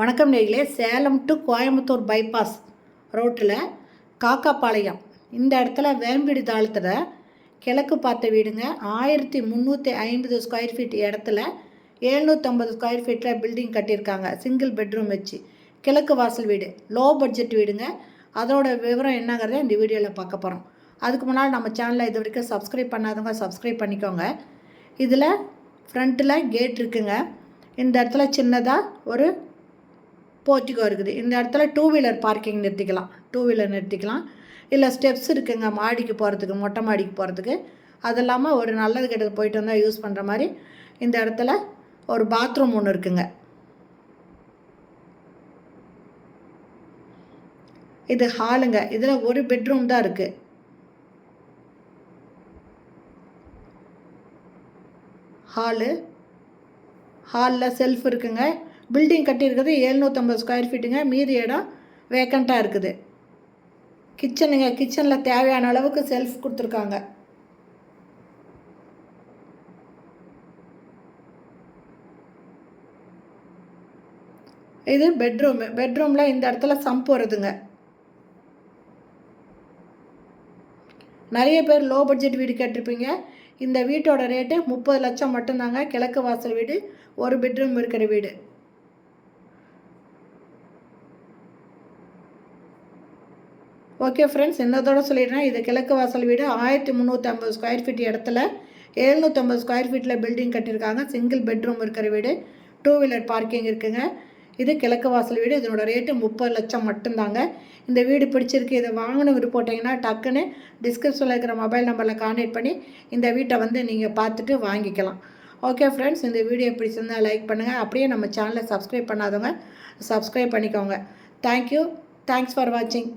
வணக்கம் நேர்களே. Salem to Coimbatore bypass ரோட்டில் காக்காப்பாளையம். இந்த இடத்துல வேம்பீடு தாளத்தில் கிழக்கு பார்த்த வீடுங்க. ஆயிரத்தி முந்நூற்றி ஐம்பது ஸ்கொயர் ஃபீட் இடத்துல எழுநூற்றம்பது ஸ்கொயர் ஃபீட்டில் பில்டிங் கட்டியிருக்காங்க. சிங்கிள் பெட்ரூம் வச்சு. கிழக்கு வாசல் வீடு. லோ பட்ஜெட் வீடுங்க. அதோட விவரம் என்னங்கிறத இந்த வீடியோவில் பார்க்க போகிறோம் அதுக்கு முன்னால் நம்ம சேனலை இது வரைக்கும் சப்ஸ்கிரைப் பண்ணாதவங்க சப்ஸ்கிரைப் பண்ணிக்கோங்க. இதில் ஃப்ரண்ட்டில் கேட் இருக்குங்க. இந்த இடத்துல சின்னதாக ஒரு போர்ட்டிகோ இருக்குது. இந்த இடத்துல டூ வீலர் பார்க்கிங் நிறுத்திக்கலாம். டூ வீலர் நிறுத்திக்கலாம். இல்லை ஸ்டெப்ஸ் இருக்குங்க. மாடிக்கு போகிறதுக்கு மொட்டை மாடிக்கு போகிறதுக்கு அது இல்லாமல் ஒரு நல்லது கெட்டது போயிட்டு வந்தால் யூஸ் பண்ணுற மாதிரி இந்த இடத்துல ஒரு பாத்ரூம் ஒன்று இருக்குங்க. இது ஹாலுங்க இதில் ஒரு பெட்ரூம் தான் இருக்குது ஹாலு ஹாலில் செல்ஃப் இருக்குங்க. பில்டிங் கட்டியிருக்கிறது எழுநூற்றம்பது ஸ்கொயர் ஃபீட்டுங்க மீதி இடம் வேக்கண்ட்டாக இருக்குது. கிச்சனுங்க கிச்சனில் தேவையான அளவுக்கு செல்ஃப் கொடுத்துருக்காங்க. இது பெட்ரூமு பெட்ரூமில் இந்த இடத்துல சம்ப் வருதுங்க. நிறைய பேர் லோ பட்ஜெட் வீடு கேட்டிருப்பீங்க. இந்த வீட்டோட ரேட்டு முப்பது லட்சம் மட்டும்தாங்க. கிழக்கு வாசல் வீடு ஒரு பெட்ரூம் இருக்கிற வீடு. ஓகே ஃப்ரெண்ட்ஸ் இன்னதோட சொல்லிடுறேன். இது கிழக்கு வாசல் வீடு ஆயிரத்தி முந்நூற்றி ஐம்பது ஸ்கொயர் ஃபீட் இடத்துல எழுநூற்றம்பது ஸ்கொயர் ஃபீட்டில் பில்டிங் கட்டியிருக்காங்க. சிங்கிள் பெட்ரூம் இருக்கிற வீடு. டூ வீலர் பார்க்கிங் இருக்குங்க. இது கிழக்கு வாசல் வீடு. இதனோட ரேட்டு முப்பது லட்சம் மட்டும்தாங்க. இந்த வீடு பிடிச்சிருக்கு. இதை வாங்கணும் போட்டிங்கன்னா டக்குன்னு டிஸ்கிரிப்ஷனில் இருக்கிற மொபைல் நம்பரில் கான்டெக்ட் பண்ணி இந்த வீட்டை வந்து நீங்கள் பார்த்துட்டு வாங்கிக்கலாம். ஓகே ஃப்ரெண்ட்ஸ் இந்த வீடியோ பிடிச்சிருந்தால் லைக் பண்ணுங்கள் அப்படியே நம்ம சேனலை சப்ஸ்கிரைப் பண்ணாதவங்க சப்ஸ்கிரைப் பண்ணிக்கோங்க. தேங்க்யூ தேங்க்ஸ் ஃபார் வாட்சிங்